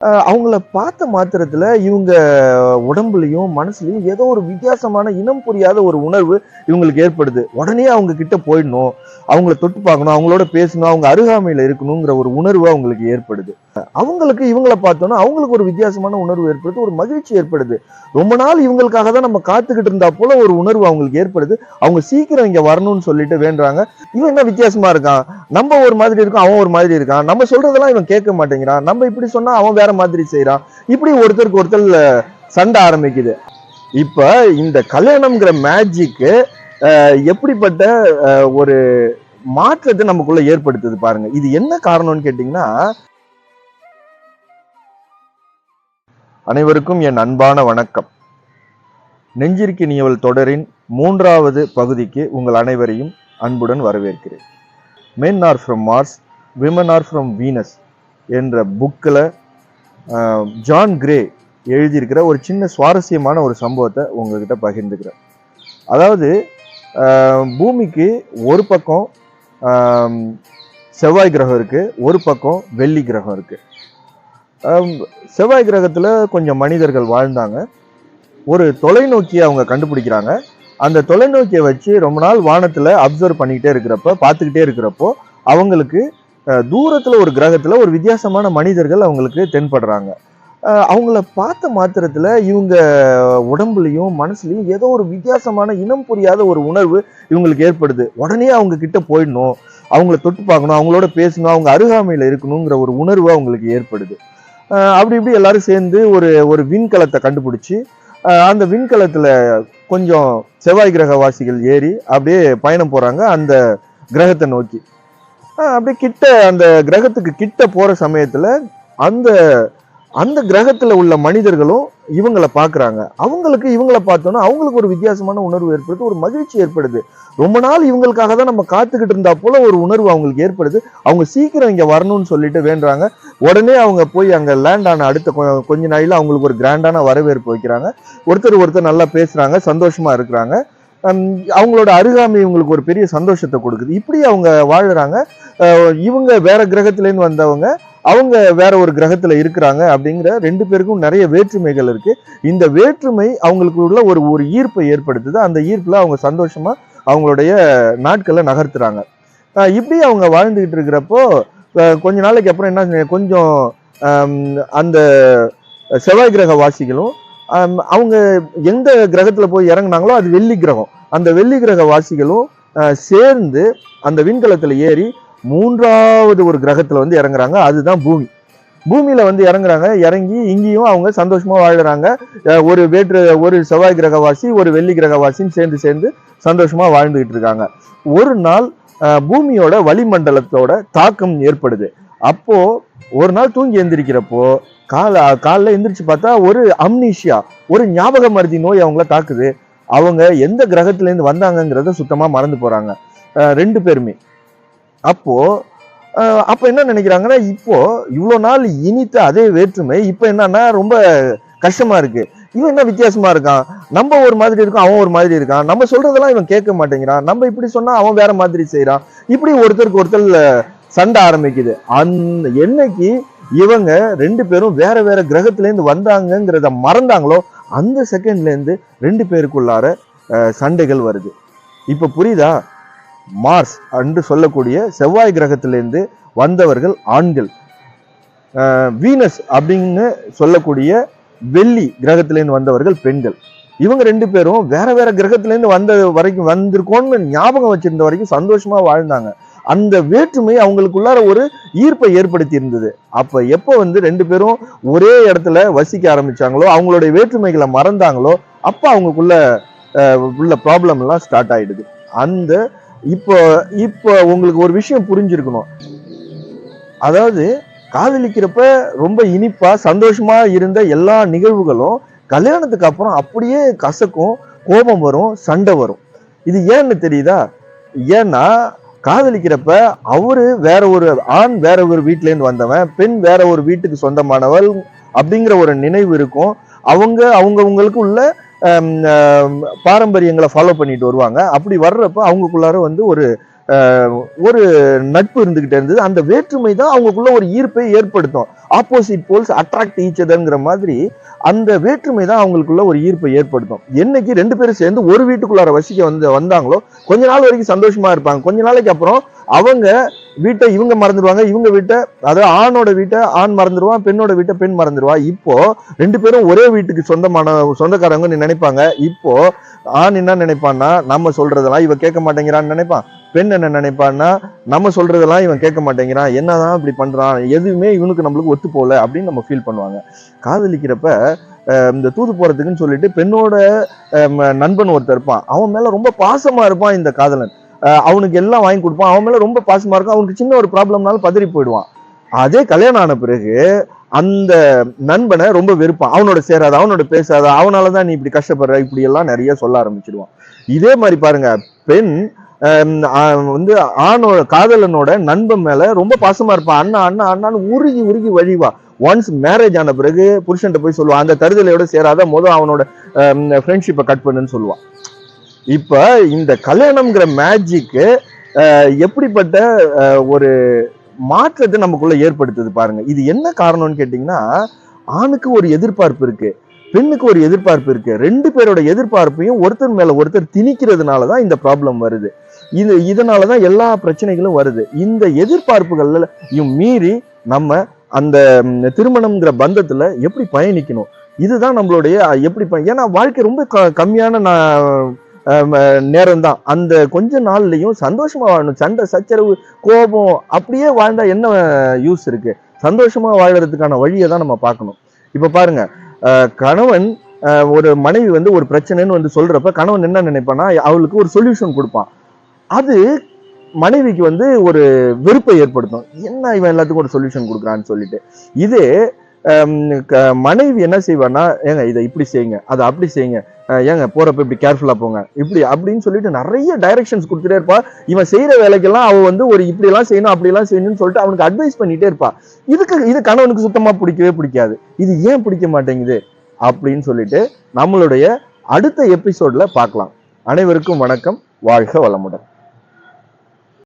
அவங்கள பார்த்த மாத்திரத்துல இவங்க உடம்புலயும் மனசுலயும் ஏதோ ஒரு வித்தியாசமான இனம் புரியாத ஒரு உணர்வு இவங்களுக்கு ஏற்படுது. உடனே அவங்க கிட்ட போயிடணும். அவங்கள தொட்டு பார்க்கணும். அவங்களோட பேசணும். அவங்க அருகாமையில இருக்கணுங்கிற ஒரு உணர்வு அவங்களுக்கு ஏற்படுது. அவங்களுக்கு இவங்கள பார்த்தோன்னா அவங்களுக்கு ஒரு வித்தியாசமான உணர்வு ஏற்படுது. ஒரு மகிழ்ச்சி ஏற்படுது. ரொம்ப நாள் இவங்களுக்காக தான் நம்ம காத்துக்கிட்டு இருந்தா போல ஒரு உணர்வு அவங்களுக்கு ஏற்படுது. அவங்க சீக்கிரம் இங்க வரணும்னு சொல்லிட்டு வேண்டுறாங்க. இவன் என்ன வித்தியாசமா இருக்கான்? நம்ம ஒரு மாதிரி இருக்கோம் அவன் ஒரு மாதிரி இருக்கான். நம்ம சொல்றதெல்லாம் இவன் கேட்க மாட்டேங்கிறான். நம்ம இப்படி சொன்னா அவன் வேற மாதிரி செய்றான். இப்படி ஒருத்தருக்கு ஒருத்தர் சண்டை ஆரம்பிக்குது. இப்ப இந்த கல்யாணம்ங்கிற மேஜிக்கு எப்படிப்பட்ட ஒரு மாற்றத்தை நமக்குள்ள ஏற்படுத்துது பாருங்க. இது என்ன காரணம்னு கேட்டீங்கன்னா அனைவருக்கும் என் அன்பான வணக்கம். நெஞ்சிற்கு தொடரின் மூன்றாவது பகுதிக்கு உங்கள் அனைவரையும் அன்புடன் வரவேற்கிறேன். Men are from Mars women are from Venus என்ற புக்கில் ஜான் கிரே எழுதியிருக்கிற ஒரு சின்ன சுவாரஸ்யமான ஒரு சம்பவத்தை உங்ககிட்ட பகிர்ந்துக்கிறேன். அதாவது பூமிக்கு ஒரு பக்கம் செவ்வாய் கிரகம் இருக்குது ஒரு பக்கம் வெள்ளி கிரகம் இருக்குது செவ்வாய் கிரகத்தில் கொஞ்சம் மனிதர்கள் வாழ்ந்தாங்க. ஒரு தொலைநோக்கியை அவங்க கண்டுபிடிக்கிறாங்க. அந்த தொலைநோக்கியை வச்சு ரொம்ப நாள் வானத்தில் அப்சர்வ் பண்ணிக்கிட்டே இருக்கிறப்ப பார்த்துக்கிட்டே இருக்கிறப்போ அவங்களுக்கு தூரத்தில் ஒரு கிரகத்தில் ஒரு வித்தியாசமான மனிதர்கள் அவங்களுக்கு தென்படுறாங்க. அவங்கள பார்த்த மாத்திரத்தில் இவங்க உடம்புலையும் மனசுலையும் ஏதோ ஒரு வித்தியாசமான இனம் புரியாத ஒரு உணர்வு இவங்களுக்கு ஏற்படுது. உடனே அவங்க கிட்ட போயிடணும். அவங்கள தொட்டு பார்க்கணும். அவங்களோட பேசணும். அவங்க அருகாமையில் இருக்கணுங்கிற ஒரு உணர்வு அவங்களுக்கு ஏற்படுது. அப்படி இப்படி எல்லாரும் சேர்ந்து ஒரு ஒரு விண்கலத்தை கண்டுபிடிச்சி அந்த விண்கலத்தில் கொஞ்சம் செவ்வாய் கிரகவாசிகள் ஏறி அப்படியே பயணம் போகிறாங்க அந்த கிரகத்தை நோக்கி. அப்படியே கிட்ட அந்த கிரகத்துக்கு கிட்ட போகிற சமயத்தில் அந்த அந்த கிரகத்தில் உள்ள மனிதர்களும் இவங்கள பார்க்குறாங்க அவங்களுக்கு இவங்களை பார்த்தோன்னா அவங்களுக்கு ஒரு வித்தியாசமான உணர்வு ஏற்படுது ஒரு மகிழ்ச்சி ஏற்படுது. ரொம்ப நாள் இவங்களுக்காக தான் நம்ம காத்துக்கிட்டு இருந்தா போல ஒரு உணர்வு அவங்களுக்கு ஏற்படுது. அவங்க சீக்கிரம் இங்கே வரணும்னு சொல்லிட்டு வேண்டுறாங்க. உடனே அவங்க போய் அங்கே லேண்ட் ஆன அடுத்த கொஞ்ச நாளில் அவங்களுக்கு ஒரு கிராண்டான வரவேற்பு வைக்கிறாங்க. ஒருத்தர் ஒருத்தர் நல்லா பேசுகிறாங்க சந்தோஷமாக இருக்கிறாங்க. அவங்களோட அருகாமை இவங்களுக்கு ஒரு பெரிய சந்தோஷத்தை கொடுக்குது. இப்படி அவங்க வாழ்கிறாங்க இவங்க வேற கிரகத்திலேருந்து வந்தவங்க அவங்க வேற ஒரு கிரகத்துல இருக்கிறாங்க அப்படிங்கிற ரெண்டு பேருக்கும் நிறைய வேற்றுமைகள் இருக்கு. இந்த வேற்றுமை அவங்களுக்குள்ள ஒரு ஒரு ஈர்ப்பை ஏற்படுத்துது. அந்த ஈர்ப்புல அவங்க சந்தோஷமா அவங்களுடைய நாட்களை நகர்த்துறாங்க. இப்படி அவங்க வாழ்ந்துகிட்டு இருக்கிறப்போ கொஞ்ச நாளைக்கு அப்புறம் என்ன கொஞ்சம் அந்த செவ்வாய் கிரக வாசிகளும் அவங்க எந்த கிரகத்துல போய் இறங்குனாங்களோ அது வெள்ளி கிரகம். அந்த வெள்ளி கிரக வாசிகளும் சேர்ந்து அந்த விண்கலத்துல ஏறி மூன்றாவது ஒரு கிரகத்தில் வந்து இறங்குறாங்க. அதுதான் பூமி. பூமியில் வந்து இறங்குறாங்க. இறங்கி இங்கேயும் அவங்க சந்தோஷமாக வாழ்கிறாங்க ஒரு வேற்று ஒரு செவ்வாய் கிரகவாசி ஒரு வெள்ளி கிரகவாசின்னு சேர்ந்து சேர்ந்து சந்தோஷமாக வாழ்ந்துகிட்டு இருக்காங்க. ஒரு நாள் பூமியோட வளிமண்டலத்தோட தாக்கம் ஏற்படுது. அப்போது ஒரு நாள் தூங்கி எந்திரிக்கிறப்போ கால காலைல எந்திரிச்சு பார்த்தா ஒரு அம்னீஷியா ஒரு ஞாபக மருதி நோய் அவங்கள தாக்குது. அவங்க எந்த கிரகத்துலேருந்து வந்தாங்கங்கிறத சுத்தமாக மறந்து போகிறாங்க ரெண்டு பேருமே. அப்போ என்ன நினைக்கிறாங்கன்னா இப்போ இவ்வளோ நாள் இனித்த அதே வேற்றுமை இப்போ என்னன்னா ரொம்ப கஷ்டமா இருக்கு. இவன் என்ன வித்தியாசமா இருக்கான்? நம்ம ஒரு மாதிரி இருக்கோம் அவன் ஒரு மாதிரி இருக்கான். நம்ம சொல்றதெல்லாம் இவன் கேட்க மாட்டேங்கிறான். நம்ம இப்படி சொன்னா அவன் வேற மாதிரி செய்கிறான் இப்படி ஒருத்தருக்கு ஒருத்தர் சண்டை ஆரம்பிக்குது. அந் என்னைக்கு இவங்க ரெண்டு பேரும் வேற வேற கிரகத்துலேருந்து வந்தாங்கிறத வந்தாங்கங்கிறத மறந்தாங்களோ அந்த செகண்ட்லேருந்து ரெண்டு பேருக்குள்ளார சண்டைகள் வருது. இப்போ புரியுதா? மார்ஸ் என்று சொல்லக்கூடிய செவ்வாய் கிரகத்திலிருந்து வந்தவர்கள் ஆண்கள். வீனஸ் அப்படின்னு சொல்லக்கூடிய வெள்ளி கிரகத்திலேருந்து வந்தவர்கள் பெண்கள். இவங்க ரெண்டு பேரும் வேற வேற கிரகத்திலேருந்து வந்த வரைக்கும் வந்திருக்கோன்னு ஞாபகம் வச்சிருந்த வரைக்கும் சந்தோஷமா வாழ்ந்தாங்க. அந்த வேற்றுமை அவங்களுக்குள்ளார ஒரு ஈர்ப்பை ஏற்படுத்தி இருந்தது அப்ப எப்போ வந்து ரெண்டு பேரும் ஒரே இடத்துல வசிக்க ஆரம்பிச்சாங்களோ அவங்களுடைய வேற்றுமைகளை மறந்தாங்களோ அப்ப அவங்களுக்குள்ள உள்ள ப்ராப்ளம் எல்லாம் ஸ்டார்ட் ஆயிடுது. அந்த இப்போ இப்போ உங்களுக்கு ஒரு விஷயம் புரிஞ்சிருக்கணும். அதாவது காதலிக்கிறப்ப ரொம்ப இனிப்பா சந்தோஷமா இருந்த எல்லா நிகழ்வுகளும் கல்யாணத்துக்கு அப்புறம் அப்படியே கசக்கும் கோபம் வரும் சண்டை வரும். இது ஏன்னு தெரியுதா? ஏன்னா காதலிக்கிறப்ப அவரு வேற ஒரு ஆண் வேற ஒரு வீட்டிலேருந்து வந்தவன் பெண் வேற ஒரு வீட்டுக்கு சொந்தமானவள் அப்படிங்கிற ஒரு நினைவு இருக்கும். அவங்க அவங்கவுங்களுக்கு உள்ள பாரம்பரியங்களை ஃபாலோ பண்ணிட்டு வருவாங்க. அப்படி வர்றப்ப அவங்களுக்குள்ளார வந்து ஒரு ஒரு நட்பு இருந்துகிட்டே இருந்தது. அந்த வேற்றுமை தான் அவங்களுக்குள்ள ஒரு ஈர்ப்பை ஏற்படுத்தும். ஆப்போசிட் போல்ஸ் அட்ராக்ட் ஈச்சதுங்கிற மாதிரி அந்த வேற்றுமை தான் அவங்களுக்குள்ள ஒரு ஈர்ப்பை ஏற்படுத்தும். என்னைக்கு ரெண்டு பேரும் சேர்ந்து ஒரு வீட்டுக்குள்ளார வசிக்க வந்து வந்தாங்களோ கொஞ்ச நாள் வரைக்கும் சந்தோஷமா இருப்பாங்க. கொஞ்ச நாளைக்கு அப்புறம் அவங்க வீட்டை இவங்க மறந்துடுவாங்க இவங்க வீட்டை அதாவது ஆணோட வீட்டை ஆண் மறந்துடுவான் பெண்ணோட வீட்டை பெண் மறந்துடுவா இப்போ ரெண்டு பேரும் ஒரே வீட்டுக்கு சொந்தமான சொந்தக்காரங்க நினைப்பாங்க. இப்போ ஆண் என்ன நினைப்பான்னா நம்ம சொல்றதெல்லாம் இவன் கேட்க மாட்டேங்கிறான்னு நினைப்பான். பெண் என்ன நினைப்பான்னா நம்ம சொல்றதெல்லாம் இவன் கேட்க மாட்டேங்கிறான். என்னதான் இப்படி பண்றான்? எதுவுமே இவனுக்கு நம்மளுக்கு ஒத்து போல அப்படின்னு நம்ம ஃபீல் பண்ணுவாங்க. காதலிக்கிறப்ப இந்த தூது போறதுக்குன்னு சொல்லிட்டு பெண்ணோட ம- நண்பன் ஒருத்தர் இருப்பான். அவன் மேல ரொம்ப பாசமா இருப்பான் இந்த காதலன். அவனுக்கு எல்லாம் வாங்கி கொடுப்பான். அவன் மேல ரொம்ப பாசமா இருக்கும். அவனுக்கு சின்ன ஒரு ப்ராப்ளம்னாலும் பதறி போயிடுவான். அதே கல்யாணம் ஆன பிறகு அந்த நண்பனை ரொம்ப வெறுப்பான். அவனோட சேராத அவனோட பேசாத அவனாலதான் நீ இப்படி கஷ்டப்படுற இப்படி எல்லாம் நிறைய சொல்ல ஆரம்பிச்சிடுவான். இதே மாதிரி பாருங்க பெண் வந்து ஆணோட காதலனோட நண்பன் மேல ரொம்ப பாசமா இருப்பான். அண்ணா அண்ணா அண்ணான்னு உருகி உருகி வழிவா. ஒன்ஸ் மேரேஜ் ஆன பிறகு புருஷன்ட்ட போய் சொல்லுவான். அந்த தருதலையோட சேராத முதல் அவனோட ஃப்ரெண்ட்ஷிப்பை கட் பண்ணுன்னு சொல்லுவான். இப்போ இந்த கல்யாணம்ங்கிற மேஜிக்கு எப்படிப்பட்ட ஒரு மாற்றத்தை நமக்குள்ள ஏற்படுத்துது பாருங்க. இது என்ன காரணம்னு கேட்டிங்கன்னா ஆணுக்கு ஒரு எதிர்பார்ப்பு இருக்கு பெண்ணுக்கு ஒரு எதிர்பார்ப்பு இருக்கு. ரெண்டு பேரோட எதிர்பார்ப்பையும் ஒருத்தர் மேல ஒருத்தர் திணிக்கிறதுனால தான் இந்த ப்ராப்ளம் வருது. இது இதனால தான் எல்லா பிரச்சனைகளும் வருது. இந்த எதிர்பார்ப்புகள்ல மீறி நம்ம அந்த திருமணம்ங்கிற பந்தத்துல எப்படி பயணிக்கணும்? இதுதான் நம்மளுடைய எப்படி ப- ஏன்னா வாழ்க்கை ரொம்ப க- கம்மியான நேரம் தான் அந்த கொஞ்ச நாள்லையும் சந்தோஷமா வாழணும். சண்டை சச்சரவு கோபம் அப்படியே வாழ்ந்தா என்ன யூஸ் இருக்கு? சந்தோஷமா வாழறதுக்கான வழியை தான் நம்ம பார்க்கணும். இப்ப பாருங்க கணவன் ஒரு மனைவி வந்து ஒரு பிரச்சனைன்னு வந்து சொல்றப்ப கணவன் என்ன நினைப்பான்னா அவளுக்கு ஒரு சொல்யூஷன் கொடுப்பான். அது மனைவிக்கு வந்து ஒரு வெறுப்பை ஏற்படுத்தும். என்ன இவன் எல்லாத்துக்கும் ஒரு சொல்யூஷன் கொடுக்குறான்னு சொல்லிட்டு. இது மனைவி என்ன செய்வான்னா ஏங்க இதை இப்படி செய்யுங்க அதை அப்படி செய்யுங்க. ஏங்க போறப்ப இப்படி கேர்ஃபுல்லா போங்க. இப்படி அப்படின்னு சொல்லிட்டு நிறைய டைரக்ஷன்ஸ் கொடுத்துட்டே இருப்பா. இவன் செய்யற வேலைக்கெல்லாம் அவன் வந்து ஒரு இப்படி எல்லாம் செய்யணும் அப்படி எல்லாம் செய்யணும்னு சொல்லிட்டு அவனுக்கு அட்வைஸ் பண்ணிட்டே இருப்பா. இதுக்கு இது கணவனுக்கு சுத்தமா பிடிக்கவே பிடிக்காது. இது ஏன் பிடிக்க மாட்டேங்குது? அப்படின்னு சொல்லிட்டு நம்மளுடைய அடுத்த எபிசோட்ல பார்க்கலாம். அனைவருக்கும் வணக்கம். வாழ்க வளமுடன்.